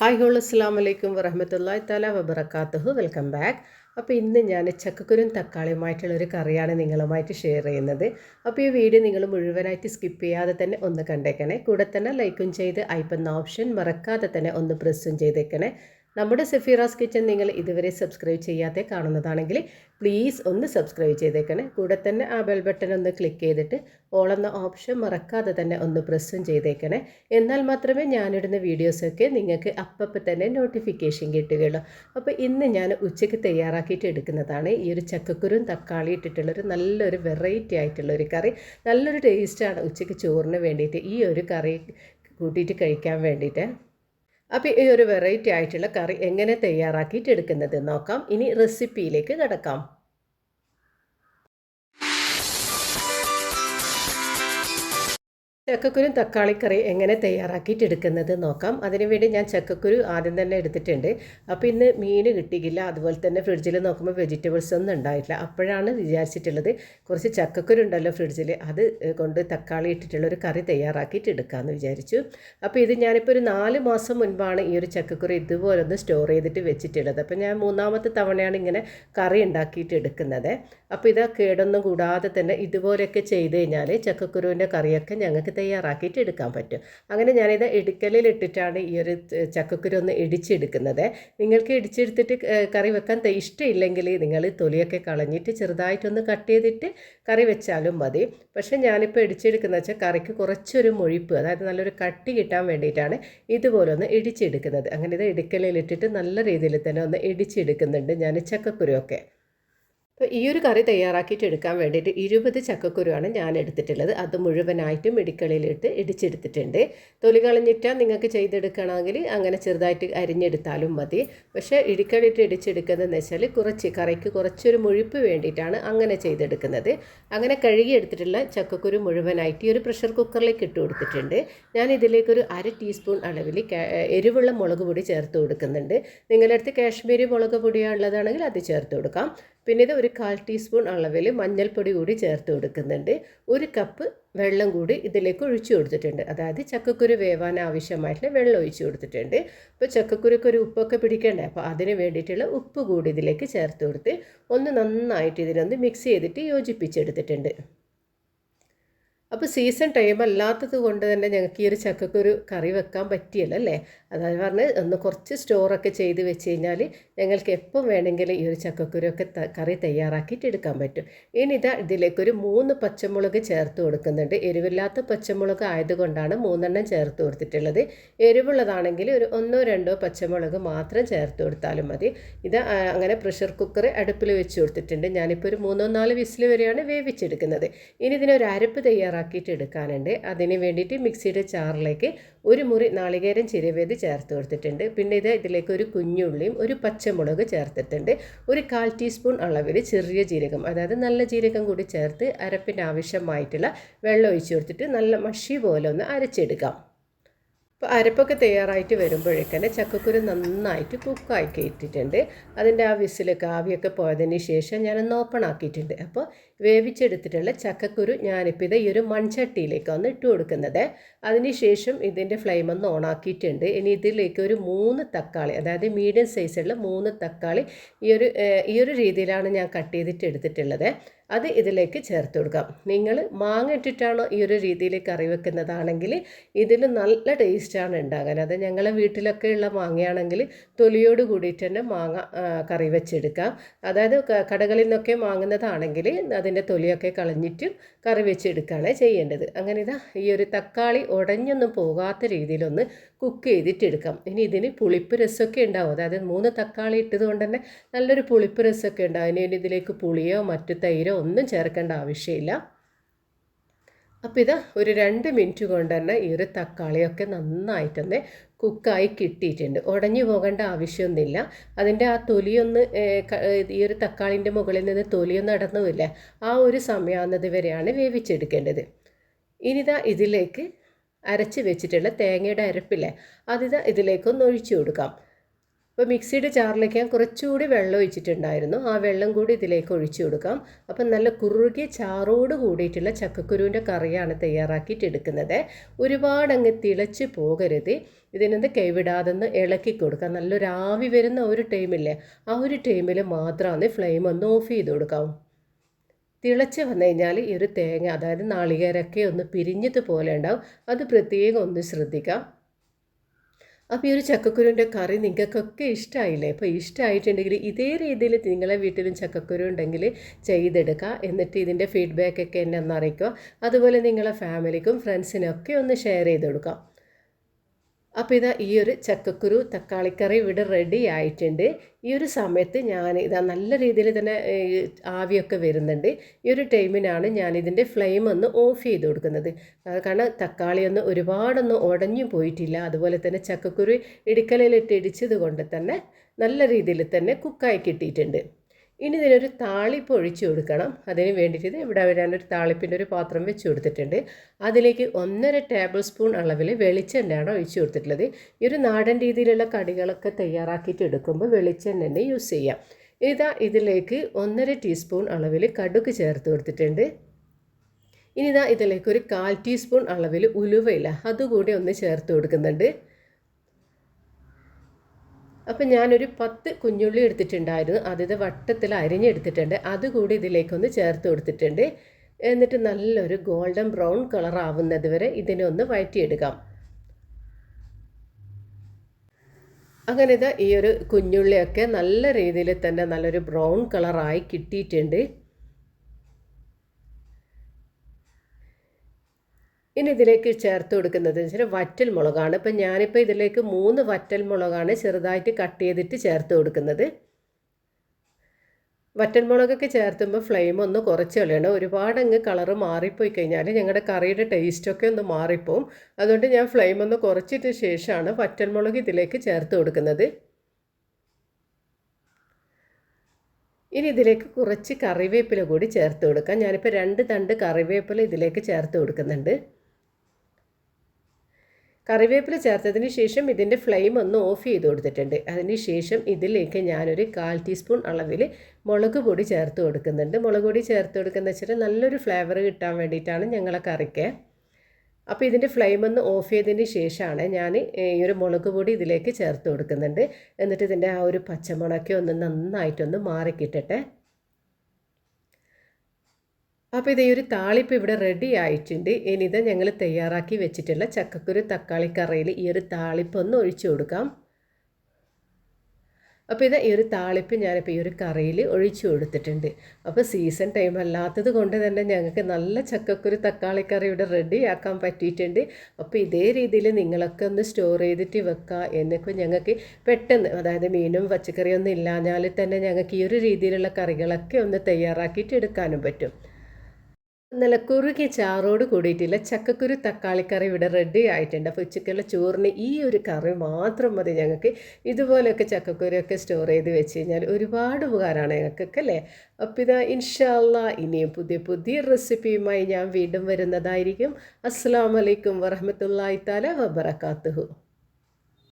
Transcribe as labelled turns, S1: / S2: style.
S1: Hi whole അസ്സാം വലൈക്കും വറഹമത്തല്ലാ തല വബറക്കാത്തുഹു വെൽക്കം ബാക്ക് അപ്പോൾ ഇന്ന് ഞാൻ ചക്കക്കുരും തക്കാളിയുമായിട്ടുള്ള ഒരു കറിയാണ് നിങ്ങളുമായിട്ട് ഷെയർ ചെയ്യുന്നത്. അപ്പോൾ ഈ വീഡിയോ നിങ്ങൾ മുഴുവനായിട്ട് സ്കിപ്പ് ചെയ്യാതെ തന്നെ ഒന്ന് കണ്ടേക്കണേ. കൂടെ തന്നെ ലൈക്കും ചെയ്ത് ഐപ്പന്ന ഓപ്ഷൻ മറക്കാതെ തന്നെ ഒന്ന് പ്രസ്സും ചെയ്തേക്കണേ. നമ്മുടെ സെഫീറാസ് കിച്ചൻ നിങ്ങൾ ഇതുവരെ സബ്സ്ക്രൈബ് ചെയ്യാതെ കാണുന്നതാണെങ്കിൽ പ്ലീസ് ഒന്ന് സബ്സ്ക്രൈബ് ചെയ്തേക്കണേ. കൂടെ തന്നെ ആ ബെൽ ബട്ടൺ ഒന്ന് ക്ലിക്ക് ചെയ്തിട്ട് ഓൾ എന്ന ഓപ്ഷൻ മറക്കാതെ തന്നെ ഒന്ന് പ്രസ്സും ചെയ്തേക്കണേ. എന്നാൽ മാത്രമേ ഞാനിടുന്ന വീഡിയോസൊക്കെ നിങ്ങൾക്ക് അപ്പം തന്നെ നോട്ടിഫിക്കേഷൻ കിട്ടുകയുള്ളൂ. അപ്പോൾ ഇന്ന് ഞാൻ ഉച്ചയ്ക്ക് തയ്യാറാക്കിയിട്ട് എടുക്കുന്നതാണ് ഈ ഒരു ചക്കക്കുരും തക്കാളി ഇട്ടിട്ടുള്ളൊരു നല്ലൊരു വെറൈറ്റി ആയിട്ടുള്ളൊരു കറി. നല്ലൊരു ടേസ്റ്റാണ് ഉച്ചയ്ക്ക് ചോറിന് വേണ്ടിയിട്ട് ഈ ഒരു കറി കൂട്ടിയിട്ട് കഴിക്കാൻ വേണ്ടിയിട്ട്. അപ്പോൾ ഈ ഒരു വെറൈറ്റി ആയിട്ടുള്ള കറി എങ്ങനെ തയ്യാറാക്കിയിട്ട് എടുക്കുന്നത് നോക്കാം. ഇനി റെസിപ്പിയിലേക്ക് കിടക്കാം. ചക്കക്കുരു തക്കാളിക്കറി എങ്ങനെ തയ്യാറാക്കിയിട്ട് എടുക്കുന്നത് നോക്കാം. അതിനുവേണ്ടി ഞാൻ ചക്കക്കുരു ആദ്യം തന്നെ എടുത്തിട്ടുണ്ട്. അപ്പോൾ ഇന്ന് മീൻ കിട്ടിയില്ല അതുപോലെ തന്നെ ഫ്രിഡ്ജിൽ നോക്കുമ്പോൾ വെജിറ്റബിൾസ് ഒന്നും ഉണ്ടായിട്ടില്ല. അപ്പോഴാണ് വിചാരിച്ചിട്ടുള്ളത് കുറച്ച് ചക്കക്കുരു ഉണ്ടല്ലോ ഫ്രിഡ്ജിൽ. അത് കൊണ്ട് തക്കാളി ഇട്ടിട്ടുള്ള ഒരു കറി തയ്യാറാക്കിയിട്ട് എടുക്കാമെന്ന് വിചാരിച്ചു. അപ്പോൾ ഇത് ഞാനിപ്പോൾ ഒരു നാല് മാസം മുൻപാണ് ഈ ഒരു ചക്കക്കുരു ഇതുപോലെ ഒന്ന് സ്റ്റോർ ചെയ്തിട്ട് വെച്ചിട്ടുള്ളത്. അപ്പോൾ ഞാൻ മൂന്നാമത്തെ തവണയാണ് ഇങ്ങനെ കറി ഉണ്ടാക്കിയിട്ട് എടുക്കുന്നത്. അപ്പോൾ ഇത് കേടൊന്നും കൂടാതെ തന്നെ ഇതുപോലെയൊക്കെ ചെയ്ത് കഴിഞ്ഞാൽ ചക്കക്കുരുവിന്റെ കറിയൊക്കെ ഞങ്ങൾക്ക് തയ്യാറാക്കിയിട്ട് എടുക്കാൻ പറ്റും. അങ്ങനെ ഞാനിത് ഇടിക്കലിൽ ഇട്ടിട്ടാണ് ഈ ഒരു ചക്കക്കുരു ഒന്ന് ഇടിച്ചെടുക്കുന്നത്. നിങ്ങൾക്ക് ഇടിച്ചെടുത്തിട്ട് കറി വെക്കാൻ ഇഷ്ടമില്ലെങ്കിൽ നിങ്ങൾ തൊലിയൊക്കെ കളഞ്ഞിട്ട് ചെറുതായിട്ടൊന്ന് കട്ട് ചെയ്തിട്ട് കറി വെച്ചാലും മതി. പക്ഷേ ഞാനിപ്പോൾ ഇടിച്ചെടുക്കുന്ന വെച്ചാൽ കറിക്ക് കുറച്ചൊരു മൊഴിപ്പ് അതായത് നല്ലൊരു കട്ടി കിട്ടാൻ വേണ്ടിയിട്ടാണ് ഇതുപോലെ ഒന്ന് ഇടിച്ചെടുക്കുന്നത്. അങ്ങനെ ഇത് ഇട്ടിട്ട് നല്ല രീതിയിൽ തന്നെ ഒന്ന് ഇടിച്ചെടുക്കുന്നുണ്ട് ഞാൻ ചക്കക്കുരുവൊക്കെ അപ്പോൾ ഈ ഒരു കറി തയ്യാറാക്കിയിട്ട് എടുക്കാൻ വേണ്ടിയിട്ട് ഇരുപത് ചക്കക്കുരുവാണ് ഞാൻ എടുത്തിട്ടുള്ളത്. അത് മുഴുവനായിട്ടും ഇടിക്കളിയിലിട്ട് ഇടിച്ചെടുത്തിട്ടുണ്ട്. തൊലി കളഞ്ഞിട്ടാൽ നിങ്ങൾക്ക് ചെയ്തെടുക്കണമെങ്കിൽ അങ്ങനെ ചെറുതായിട്ട് അരിഞ്ഞെടുത്താലും മതി. പക്ഷേ ഇടിക്കളിയിട്ട് ഇടിച്ചെടുക്കുന്നതെന്ന് വെച്ചാൽ കുറച്ച് കറിക്ക് കുറച്ചൊരു മുഴുപ്പ് വേണ്ടിയിട്ടാണ് അങ്ങനെ ചെയ്തെടുക്കുന്നത്. അങ്ങനെ കഴുകി എടുത്തിട്ടുള്ള ചക്കക്കുരു മുഴുവനായിട്ട് ഈ ഒരു പ്രഷർ കുക്കറിലേക്ക് ഇട്ട് കൊടുത്തിട്ടുണ്ട്. ഞാൻ ഇതിലേക്കൊരു അര ടീസ്പൂൺ അളവിൽ എരിവുള്ള മുളക് പൊടി ചേർത്ത് കൊടുക്കുന്നുണ്ട്. നിങ്ങളുടെ അടുത്ത് കാശ്മീരി മുളക് പൊടിയാണുള്ളതാണെങ്കിൽ അത് ചേർത്ത് കൊടുക്കാം. പിന്നെ ഇത് ഒരു കാൽ ടീസ്പൂൺ അളവിൽ മഞ്ഞൾപ്പൊടി കൂടി ചേർത്ത് കൊടുക്കുന്നുണ്ട്. ഒരു കപ്പ് വെള്ളം കൂടി ഇതിലേക്ക് ഒഴിച്ചു കൊടുത്തിട്ടുണ്ട്. അതായത് ചക്കക്കുരു വേവാൻ ആവശ്യമായിട്ടുള്ള വെള്ളം ഒഴിച്ചു കൊടുത്തിട്ടുണ്ട്. അപ്പോൾ ചക്കക്കുരുക്ക് ഒരു ഉപ്പൊക്കെ പിടിക്കണ്ടേ? അപ്പോൾ അതിന് വേണ്ടിയിട്ടുള്ള ഉപ്പ് കൂടി ഇതിലേക്ക് ചേർത്ത് കൊടുത്ത് ഒന്ന് നന്നായിട്ട് ഇതിനൊന്ന് മിക്സ് ചെയ്തിട്ട് യോജിപ്പിച്ചെടുത്തിട്ടുണ്ട്. അപ്പോൾ സീസൺ ടൈം അല്ലാത്തത് കൊണ്ട് തന്നെ ഞങ്ങൾക്ക് ഈ ഒരു ചക്കക്കൊരു കറി വെക്കാൻ പറ്റിയല്ലോ അല്ലേ അതായത് പറഞ്ഞ് ഒന്ന് കുറച്ച് സ്റ്റോറൊക്കെ ചെയ്ത് വെച്ച് കഴിഞ്ഞാൽ ഞങ്ങൾക്ക് എപ്പം വേണമെങ്കിലും ഈ ഒരു ചക്കക്കുരൊക്കെ കറി തയ്യാറാക്കിയിട്ട് എടുക്കാൻ പറ്റും. ഇനി ഇതാ ഇതിലേക്കൊരു മൂന്ന് പച്ചമുളക് ചേർത്ത് കൊടുക്കുന്നുണ്ട്. എരിവില്ലാത്ത പച്ചമുളക് ആയതുകൊണ്ടാണ് മൂന്നെണ്ണം ചേർത്ത് കൊടുത്തിട്ടുള്ളത്. എരിവുള്ളതാണെങ്കിൽ ഒരു ഒന്നോ രണ്ടോ പച്ചമുളക് മാത്രം ചേർത്ത് കൊടുത്താലും മതി. ഇത് അങ്ങനെ പ്രഷർ കുക്കർ അടുപ്പിൽ വെച്ച് കൊടുത്തിട്ടുണ്ട്. ഞാനിപ്പോൾ ഒരു മൂന്നോ നാല് വിസിൽ വരെയാണ് വേവിച്ചെടുക്കുന്നത്. ഇനി ഇതിനൊരു അരപ്പ് തയ്യാറാക്കിയിട്ട് എടുക്കാനുണ്ട്. അതിന് വേണ്ടിയിട്ട് മിക്സിയുടെ ചാറിലേക്ക് ഒരു മുറി നാളികേരം ചിരവേത് ചേർത്ത് കൊടുത്തിട്ടുണ്ട്. പിന്നെ ഇത് ഇതിലേക്ക് ഒരു കുഞ്ഞുള്ളിയും ഒരു പച്ചമുളക് ചേർത്തിട്ടുണ്ട്. ഒരു കാൽ ടീസ്പൂൺ അളവിൽ ചെറിയ ജീരകം അതായത് നല്ല ജീരകം കൂടി ചേർത്ത് അരപ്പിന് ആവശ്യമായിട്ടുള്ള വെള്ളം ഒഴിച്ചു കൊടുത്തിട്ട് നല്ല മഷി പോലെ ഒന്ന് അരച്ചെടുക്കാം. അപ്പോൾ അരപ്പൊക്കെ തയ്യാറായിട്ട് വരുമ്പോഴേക്കന്നെ ചക്കക്കുരു നന്നായിട്ട് കുക്കാക്കി ഇട്ടിട്ടുണ്ട് അതിന്റെ ആ വിസിലൊക്കെ ആവിയൊക്കെ പോയതിന് ശേഷം ഞാനൊന്ന് ഓപ്പൺ ആക്കിയിട്ടുണ്ട്. അപ്പോൾ വേവിച്ചെടുത്തിട്ടുള്ള ചക്കക്കുരു ഞാനിപ്പോൾ ഇത് ഈ ഒരു മൺചട്ടിയിലേക്ക് ഒന്ന് ഇട്ട് കൊടുക്കുന്നത്. അതിനുശേഷം ഇതിന്റെ ഫ്ലെയിം ഒന്ന് ഓണാക്കിയിട്ടുണ്ട് ഇനി ഇതിലേക്ക് ഒരു മൂന്ന് തക്കാളി അതായത് മീഡിയം സൈസുള്ള മൂന്ന് തക്കാളി ഈ ഒരു ഈ ഒരു രീതിയിലാണ് ഞാൻ കട്ട് ചെയ്തിട്ട് എടുത്തിട്ടുള്ളത്. അത് ഇതിലേക്ക് ചേർത്ത് കൊടുക്കാം. നിങ്ങൾ മാങ്ങ ഇട്ടിട്ടാണോ ഈ ഒരു രീതിയിൽ കറി വെക്കുന്നതാണെങ്കിൽ ഇതിൽ നല്ല ടേസ്റ്റാണ് ഉണ്ടാകാൻ. അത് ഞങ്ങളെ വീട്ടിലൊക്കെ ഉള്ള മാങ്ങയാണെങ്കിൽ തൊലിയോട് കൂടിയിട്ട് തന്നെ മാങ്ങ കറി വെച്ചെടുക്കാം. അതായത് കടകളിൽ നിന്നൊക്കെ വാങ്ങുന്നതാണെങ്കിൽ അതിന്റെ തൊലിയൊക്കെ കളഞ്ഞിട്ട് കറി വെച്ചെടുക്കുകയാണ് ചെയ്യേണ്ടത്. അങ്ങനെ ഇതാ ഈ ഒരു തക്കാളി ഉടഞ്ഞൊന്നും പോകാത്ത രീതിയിലൊന്ന് കുക്ക് ചെയ്തിട്ടെടുക്കാം ഇനി ഇതിന് പുളിപ്പ് രസമൊക്കെ ഉണ്ടാവും. അതായത് മൂന്ന് തക്കാളി ഇട്ടത് കൊണ്ട് തന്നെ നല്ലൊരു പുളിപ്പ് രസമൊക്കെ ഉണ്ടാവും. ഇനി ഇതിലേക്ക് പുളിയോ മറ്റു തൈരോ ഒന്നും ചേർക്കേണ്ട ആവശ്യമില്ല. അപ്പോൾ ഇത് ഒരു രണ്ട് മിനിറ്റ് കൊണ്ട് തന്നെ ഈ ഒരു തക്കാളിയൊക്കെ നന്നായിട്ടൊന്ന് കുക്കായി കിട്ടിയിട്ടുണ്ട്. ഉടഞ്ഞു പോകേണ്ട ആവശ്യമൊന്നുമില്ല. അതിന്റെ ആ തൊലിയൊന്ന് ഈ ഒരു തക്കാളിന്റെ മുകളിൽ നിന്ന് തൊലിയൊന്നും അടന്നുമില്ല ആ ഒരു സമയമാകുന്നത് വരെയാണ് വേവിച്ചെടുക്കേണ്ടത്. ഇനിതാ ഇതിലേക്ക് അരച്ച് വെച്ചിട്ടുള്ള തേങ്ങയുടെ അരപ്പില്ലേ അതിതാ ഇതിലേക്കൊന്ന് ഒഴിച്ചു കൊടുക്കാം. അപ്പോൾ മിക്സിയുടെ ചാറിലേക്ക് ഞാൻ കുറച്ചുകൂടി വെള്ളം ഒഴിച്ചിട്ടുണ്ടായിരുന്നു. ആ വെള്ളം കൂടി ഇതിലേക്ക് ഒഴിച്ചു കൊടുക്കാം. അപ്പം നല്ല കുറുകിയ ചാറോട് കൂടിയിട്ടുള്ള ചക്കക്കുരുവിന്റെ കറിയാണ് തയ്യാറാക്കിയിട്ട് എടുക്കുന്നത്. ഒരുപാട് അങ്ങ് തിളച്ച് പോകരുത്. ഇതിനെന്ത് കൈവിടാതെന്ന് ഇളക്കി കൊടുക്കാം. നല്ലൊരു ആവി വരുന്ന ഒരു ടൈമില്ലേ ആ ഒരു ടൈമിൽ മാത്രമാണ് ഫ്ലെയിം ഒന്ന് ഓഫ് ചെയ്ത് കൊടുക്കാം. തിളച്ച് വന്നു കഴിഞ്ഞാൽ ഈ ഒരു തേങ്ങ അതായത് നാളികേരൊക്കെ ഒന്ന് പിരിഞ്ഞതുപോലെ ഉണ്ടാവും. അത് പ്രത്യേകം ഒന്ന് ശ്രദ്ധിക്കാം. അപ്പോൾ ഈ ഒരു ചക്കക്കുരുവിന്റെ കറി നിങ്ങൾക്കൊക്കെ ഇഷ്ടമായില്ലേ അപ്പോൾ ഇഷ്ടമായിട്ടുണ്ടെങ്കിൽ ഇതേ രീതിയിൽ നിങ്ങളെ വീട്ടിലും ചക്കക്കുരു ഉണ്ടെങ്കിൽ ചെയ്തെടുക്കുക. എന്നിട്ട് ഇതിന്റെ ഫീഡ്ബാക്കൊക്കെ എന്നെ ഒന്ന് അറിയിക്കുക. അതുപോലെ നിങ്ങളെ ഫാമിലിക്കും ഫ്രണ്ട്സിനൊക്കെ ഒന്ന് ഷെയർ ചെയ്ത് കൊടുക്കാം അപ്പോൾ ഇതാ ഈ ഒരു ചക്കക്കുരു തക്കാളിക്കറി ഇവിടെ റെഡി ആയിട്ടുണ്ട്. ഈ ഒരു സമയത്ത് ഞാൻ ഇതാ നല്ല രീതിയിൽ തന്നെ ആവിയൊക്കെ വരുന്നുണ്ട്. ഈ ഒരു ടൈമിനാണ് ഞാൻ ഇതിന്റെ ഫ്ലെയിം ഒന്ന് ഓഫ് ചെയ്ത് കൊടുക്കുന്നത്. കാരണം തക്കാളി ഒന്ന് ഒരുപാടൊന്നും ഉടഞ്ഞു പോയിട്ടില്ല. അതുപോലെ തന്നെ ചക്കക്കുരു ഇടുക്കലയിലിട്ട് ഇടിച്ചത് കൊണ്ട് തന്നെ നല്ല രീതിയിൽ തന്നെ കുക്കായി കിട്ടിയിട്ടുണ്ട്. ഇനി ഇതിനൊരു താളിപ്പ് ഒഴിച്ചു കൊടുക്കണം. അതിന് വേണ്ടിയിട്ട് ഇവിടെ വരാനൊരു താളിപ്പിന്റെ ഒരു പാത്രം വെച്ച് കൊടുത്തിട്ടുണ്ട്. അതിലേക്ക് ഒന്നര ടേബിൾ സ്പൂൺ അളവിൽ വെളിച്ചെണ്ണയാണ് ഒഴിച്ചു കൊടുത്തിട്ടുള്ളത്. ഈ ഒരു നാടൻ രീതിയിലുള്ള കടികളൊക്കെ തയ്യാറാക്കിയിട്ട് എടുക്കുമ്പോൾ വെളിച്ചെണ്ണ യൂസ് ചെയ്യാം. ഇതാ ഇതിലേക്ക് ഒന്നര ടീസ്പൂൺ അളവിൽ കടുക്ക് ചേർത്ത് കൊടുത്തിട്ടുണ്ട്. ഇനി ഇതാ ഇതിലേക്ക് ഒരു കാൽ ടീസ്പൂൺ അളവിൽ ഉലുവയില അതുകൂടി ഒന്ന് ചേർത്ത് കൊടുക്കുന്നുണ്ട്. അപ്പം ഞാനൊരു പത്ത് കുഞ്ഞുള്ളി എടുത്തിട്ടുണ്ടായിരുന്നു. അതിത് വട്ടത്തിൽ അരിഞ്ഞെടുത്തിട്ടുണ്ട്. അതുകൂടി ഇതിലേക്കൊന്ന് ചേർത്ത് കൊടുത്തിട്ടുണ്ട്. എന്നിട്ട് നല്ലൊരു ഗോൾഡൻ ബ്രൗൺ കളർ ആവുന്നത് വരെ ഇതിനെ ഒന്ന് വഴറ്റിയെടുക്കാം. അങ്ങനെ ഇതാ ഈ ഒരു കുഞ്ഞുള്ളിയൊക്കെ നല്ല രീതിയിൽ തന്നെ നല്ലൊരു ബ്രൗൺ കളറായി കിട്ടിയിട്ടുണ്ട്. ഇനി ഇതിലേക്ക് ചേർത്ത് കൊടുക്കുന്നത് വെച്ചാൽ വറ്റൽ മുളകാണ്. ഇപ്പം ഞാനിപ്പോൾ ഇതിലേക്ക് മൂന്ന് വറ്റൽ മുളകാണ് ചെറുതായിട്ട് കട്ട് ചെയ്തിട്ട് ചേർത്ത് കൊടുക്കുന്നത്. വറ്റൽ മുളകൊക്കെ ചേർത്തുമ്പോൾ ഫ്ലെയിം ഒന്ന് കുറച്ച് കളയണം. ഒരുപാട് അങ്ങ് കളറ് മാറിപ്പോയി കഴിഞ്ഞാൽ ഞങ്ങളുടെ കറിയുടെ ടേസ്റ്റൊക്കെ ഒന്ന് മാറിപ്പോവും. അതുകൊണ്ട് ഞാൻ ഫ്ലെയിം ഒന്ന് കുറച്ചിട്ട് ശേഷമാണ് വറ്റൽ മുളക് ഇതിലേക്ക് ചേർത്ത് കൊടുക്കുന്നത്. ഇനി ഇതിലേക്ക് കുറച്ച് കറിവേപ്പില കൂടി ചേർത്ത് കൊടുക്കാം. ഞാനിപ്പോൾ രണ്ട് തണ്ട് കറിവേപ്പില ഇതിലേക്ക് ചേർത്ത് കൊടുക്കുന്നുണ്ട്. കറിവേപ്പില ചേർത്തതിന് ശേഷം ഇതിന്റെ ഫ്ലെയിം ഒന്ന് ഓഫ് ചെയ്ത് കൊടുത്തിട്ടുണ്ട്. അതിന് ശേഷം ഇതിലേക്ക് ഞാനൊരു കാൽ ടീസ്പൂൺ അളവിൽ മുളക് പൊടി ചേർത്ത് കൊടുക്കുന്നുണ്ട്. മുളക് പൊടി ചേർത്ത് കൊടുക്കുന്ന വെച്ചാൽ നല്ലൊരു ഫ്ലേവർ കിട്ടാൻ വേണ്ടിയിട്ടാണ് ഞങ്ങളെ കറിക്ക്. അപ്പോൾ ഇതിന്റെ ഫ്ലെയിം ഒന്ന് ഓഫ് ചെയ്തതിന് ശേഷമാണ് ഞാൻ ഈ ഒരു മുളക് പൊടി ഇതിലേക്ക് ചേർത്ത് കൊടുക്കുന്നുണ്ട്. എന്നിട്ട് ഇതിന്റെ ആ ഒരു പച്ചമുളകൊക്കെ ഒന്ന് നന്നായിട്ടൊന്ന് മാറിക്കിട്ടട്ടെ. അപ്പോൾ ഇതേ ഒരു താളിപ്പ് ഇവിടെ റെഡി ആയിട്ടുണ്ട്. ഇനി ഇത് ഞങ്ങൾ തയ്യാറാക്കി വെച്ചിട്ടുള്ള ചക്കക്കുരു തക്കാളി കറിയിൽ ഈ ഒരു താളിപ്പ് ഒന്ന് ഒഴിച്ചു കൊടുക്കാം. അപ്പോൾ ഇത് ഈ ഒരു താളിപ്പ് ഞാനിപ്പോൾ ഈ ഒരു കറിയിൽ ഒഴിച്ചു കൊടുത്തിട്ടുണ്ട്. അപ്പോൾ സീസൺ ടൈം അല്ലാത്തത് കൊണ്ട് തന്നെ ഞങ്ങൾക്ക് നല്ല ചക്കക്കുരു തക്കാളി കറി ഇവിടെ റെഡി ആക്കാൻ പറ്റിയിട്ടുണ്ട്. അപ്പോൾ ഇതേ രീതിയിൽ നിങ്ങളൊക്കെ ഒന്ന് സ്റ്റോർ ചെയ്തിട്ട് വെക്കുക എന്നൊക്കെ ഞങ്ങൾക്ക് പെട്ടെന്ന് അതായത് മീനും പച്ചക്കറിയൊന്നും ഇല്ലാഞ്ഞാൽ തന്നെ ഞങ്ങൾക്ക് ഈ ഒരു രീതിയിലുള്ള കറികളൊക്കെ ഒന്ന് തയ്യാറാക്കിയിട്ട് എടുക്കാനും പറ്റും. നല്ല കുറുകിയ ചാറോട് കൂടിയിട്ടില്ല. ചക്കക്കുരു തക്കാളിക്കറി ഇവിടെ റെഡി ആയിട്ടുണ്ട്. അപ്പോൾ ഉച്ചക്കുള്ള ചോറിന് ഈ ഒരു കറി മാത്രം മതി ഞങ്ങൾക്ക്. ഇതുപോലെയൊക്കെ ചക്കക്കുരൊക്കെ സ്റ്റോർ ചെയ്ത് വെച്ച് കഴിഞ്ഞാൽ ഒരുപാട് ഉപകാരമാണ് ഞങ്ങൾക്കൊക്കെ അല്ലേ? അപ്പോൾ ഇതാ ഇൻഷാല്ല ഇനിയും പുതിയ പുതിയ റെസിപ്പിയുമായി ഞാൻ വീണ്ടും വരുന്നതായിരിക്കും. അസ്സാം വലൈക്കും വറഹമത്തല്ലാ താല വബർക്കാത്തുഹു